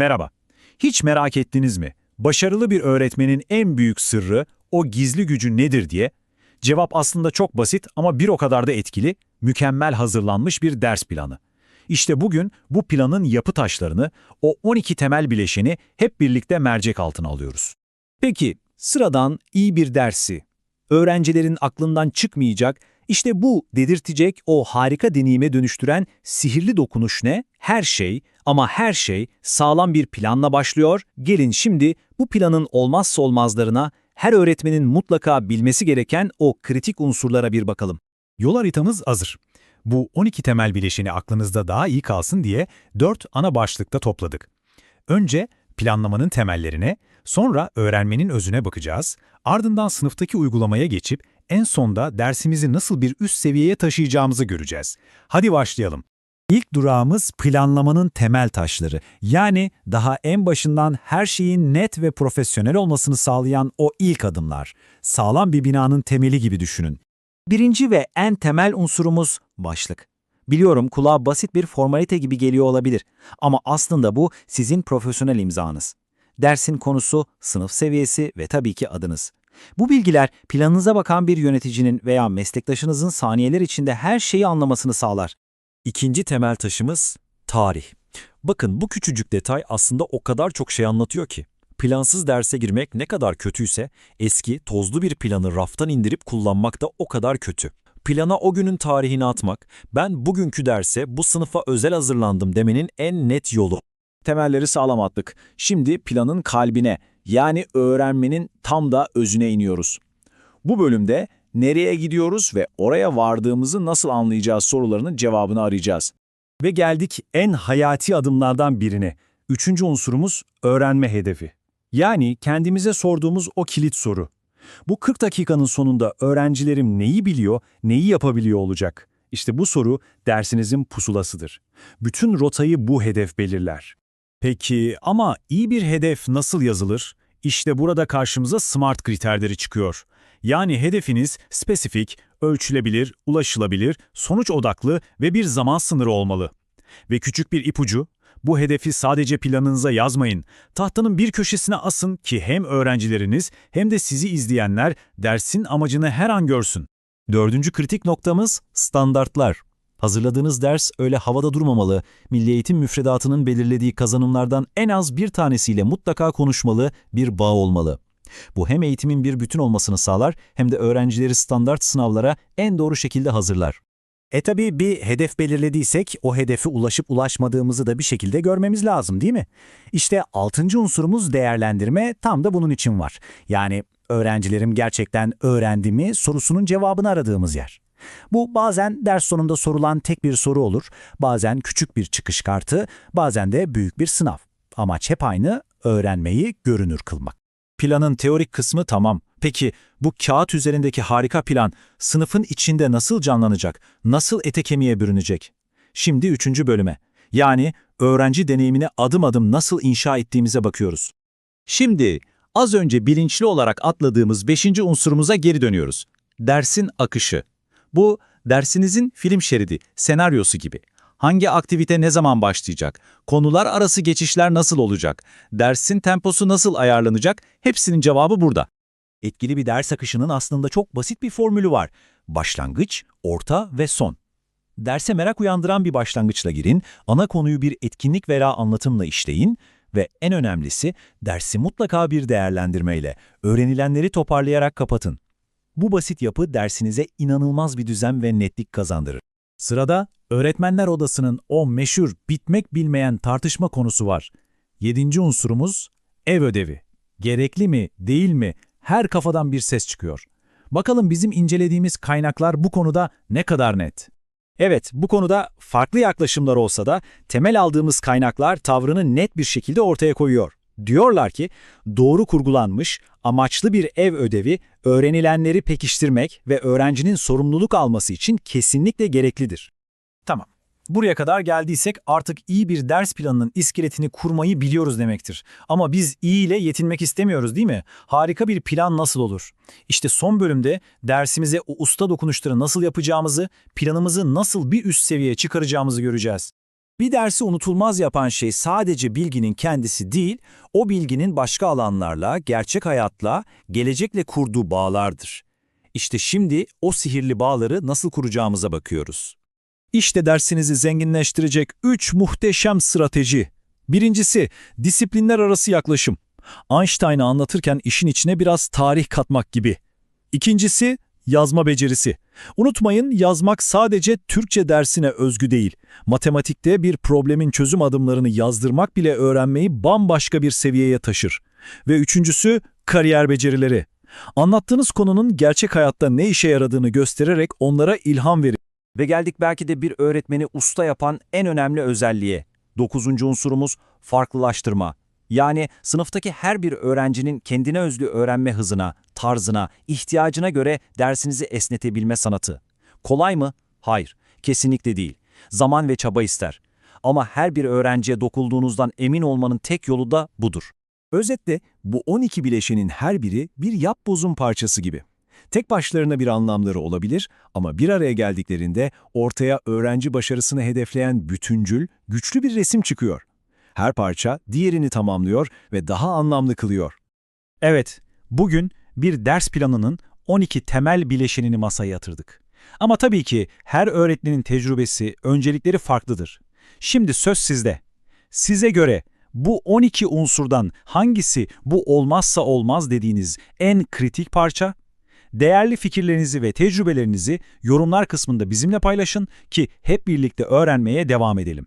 Merhaba. Hiç merak ettiniz mi? Başarılı bir öğretmenin en büyük sırrı, o gizli gücü nedir diye? Cevap aslında çok basit ama bir o kadar da etkili, mükemmel hazırlanmış bir ders planı. İşte bugün bu planın yapı taşlarını, o 12 temel bileşeni hep birlikte mercek altına alıyoruz. Peki, sıradan iyi bir dersi, öğrencilerin aklından çıkmayacak, işte bu dedirtecek o harika deneyime dönüştüren sihirli dokunuş ne? Her şey ama her şey sağlam bir planla başlıyor. Gelin şimdi bu planın olmazsa olmazlarına, her öğretmenin mutlaka bilmesi gereken o kritik unsurlara bir bakalım. Yol haritamız hazır. Bu 12 temel bileşeni aklınızda daha iyi kalsın diye 4 ana başlıkta topladık. Önce planlamanın temellerine, sonra öğrenmenin özüne bakacağız, ardından sınıftaki uygulamaya geçip en sonda dersimizi nasıl bir üst seviyeye taşıyacağımızı göreceğiz. Hadi başlayalım. İlk durağımız planlamanın temel taşları. Yani daha en başından her şeyin net ve profesyonel olmasını sağlayan o ilk adımlar. Sağlam bir binanın temeli gibi düşünün. Birinci ve en temel unsurumuz başlık. Biliyorum kulağa basit bir formalite gibi geliyor olabilir ama aslında bu sizin profesyonel imzanız. Dersin konusu, sınıf seviyesi ve tabii ki adınız. Bu bilgiler planınıza bakan bir yöneticinin veya meslektaşınızın saniyeler içinde her şeyi anlamasını sağlar. İkinci temel taşımız tarih. Bakın bu küçücük detay aslında o kadar çok şey anlatıyor ki. Plansız derse girmek ne kadar kötüyse eski, tozlu bir planı raftan indirip kullanmak da o kadar kötü. Plana o günün tarihini atmak, ben bugünkü derse bu sınıfa özel hazırlandım demenin en net yolu. Temelleri sağlam attık. Şimdi planın kalbine yani öğrenmenin tam da özüne iniyoruz. Bu bölümde nereye gidiyoruz ve oraya vardığımızı nasıl anlayacağız sorularının cevabını arayacağız. Ve geldik en hayati adımlardan birine. Üçüncü unsurumuz öğrenme hedefi. Yani kendimize sorduğumuz o kilit soru. Bu 40 dakikanın sonunda öğrencilerim neyi biliyor, neyi yapabiliyor olacak? İşte bu soru dersinizin pusulasıdır. Bütün rotayı bu hedef belirler. Peki ama iyi bir hedef nasıl yazılır? İşte burada karşımıza SMART kriterleri çıkıyor. Yani hedefiniz spesifik, ölçülebilir, ulaşılabilir, sonuç odaklı ve bir zaman sınırı olmalı. Ve küçük bir ipucu, bu hedefi sadece planınıza yazmayın. Tahtanın bir köşesine asın ki hem öğrencileriniz hem de sizi izleyenler dersin amacını her an görsün. Dördüncü kritik noktamız standartlar. Hazırladığınız ders öyle havada durmamalı, Milli Eğitim müfredatının belirlediği kazanımlardan en az bir tanesiyle mutlaka konuşmalı, bir bağ olmalı. Bu hem eğitimin bir bütün olmasını sağlar hem de öğrencileri standart sınavlara en doğru şekilde hazırlar. E tabi bir hedef belirlediysek o hedefe ulaşıp ulaşmadığımızı da bir şekilde görmemiz lazım değil mi? İşte altıncı unsurumuz değerlendirme tam da bunun için var. Yani öğrencilerim gerçekten öğrendi mi sorusunun cevabını aradığımız yer. Bu bazen ders sonunda sorulan tek bir soru olur, bazen küçük bir çıkış kartı, bazen de büyük bir sınav. Amaç hep aynı, öğrenmeyi görünür kılmak. Planın teorik kısmı tamam. Peki bu kağıt üzerindeki harika plan sınıfın içinde nasıl canlanacak, nasıl ete kemiğe bürünecek? Şimdi üçüncü bölüme. Yani öğrenci deneyimini adım adım nasıl inşa ettiğimize bakıyoruz. Şimdi az önce bilinçli olarak atladığımız beşinci unsurumuza geri dönüyoruz. Dersin akışı. Bu dersinizin film şeridi, senaryosu gibi. Hangi aktivite ne zaman başlayacak? Konular arası geçişler nasıl olacak? Dersin temposu nasıl ayarlanacak? Hepsinin cevabı burada. Etkili bir ders akışının aslında çok basit bir formülü var. Başlangıç, orta ve son. Derse merak uyandıran bir başlangıçla girin, ana konuyu bir etkinlik veya anlatımla işleyin ve en önemlisi dersi mutlaka bir değerlendirmeyle, öğrenilenleri toparlayarak kapatın. Bu basit yapı dersinize inanılmaz bir düzen ve netlik kazandırır. Sırada öğretmenler odasının o meşhur bitmek bilmeyen tartışma konusu var. Yedinci unsurumuz ev ödevi. Gerekli mi, değil mi? Her kafadan bir ses çıkıyor. Bakalım bizim incelediğimiz kaynaklar bu konuda ne kadar net? Evet, bu konuda farklı yaklaşımlar olsa da temel aldığımız kaynaklar tavrını net bir şekilde ortaya koyuyor. Diyorlar ki, doğru kurgulanmış, amaçlı bir ev ödevi öğrenilenleri pekiştirmek ve öğrencinin sorumluluk alması için kesinlikle gereklidir. Tamam. Buraya kadar geldiysek artık iyi bir ders planının iskeletini kurmayı biliyoruz demektir. Ama biz iyi ile yetinmek istemiyoruz değil mi? Harika bir plan nasıl olur? İşte son bölümde dersimize o usta dokunuşları nasıl yapacağımızı, planımızı nasıl bir üst seviyeye çıkaracağımızı göreceğiz. Bir dersi unutulmaz yapan şey sadece bilginin kendisi değil, o bilginin başka alanlarla, gerçek hayatla, gelecekle kurduğu bağlardır. İşte şimdi o sihirli bağları nasıl kuracağımıza bakıyoruz. İşte dersinizi zenginleştirecek 3 muhteşem strateji. Birincisi, disiplinler arası yaklaşım. Einstein'ı anlatırken işin içine biraz tarih katmak gibi. İkincisi, yazma becerisi. Unutmayın yazmak sadece Türkçe dersine özgü değil. Matematikte bir problemin çözüm adımlarını yazdırmak bile öğrenmeyi bambaşka bir seviyeye taşır. Ve üçüncüsü, kariyer becerileri. Anlattığınız konunun gerçek hayatta ne işe yaradığını göstererek onlara ilham verin. Ve geldik belki de bir öğretmeni usta yapan en önemli özelliğe. Dokuzuncu unsurumuz farklılaştırma. Yani sınıftaki her bir öğrencinin kendine özgü öğrenme hızına, tarzına, ihtiyacına göre dersinizi esnetebilme sanatı. Kolay mı? Hayır, kesinlikle değil. Zaman ve çaba ister. Ama her bir öğrenciye dokulduğunuzdan emin olmanın tek yolu da budur. Özetle bu 12 bileşenin her biri bir yapbozun parçası gibi. Tek başlarına bir anlamları olabilir ama bir araya geldiklerinde ortaya öğrenci başarısını hedefleyen bütüncül, güçlü bir resim çıkıyor. Her parça diğerini tamamlıyor ve daha anlamlı kılıyor. Evet, bugün bir ders planının 12 temel bileşenini masaya yatırdık. Ama tabii ki her öğretmenin tecrübesi, öncelikleri farklıdır. Şimdi söz sizde. Size göre bu 12 unsurdan hangisi bu olmazsa olmaz dediğiniz en kritik parça? Değerli fikirlerinizi ve tecrübelerinizi yorumlar kısmında bizimle paylaşın ki hep birlikte öğrenmeye devam edelim.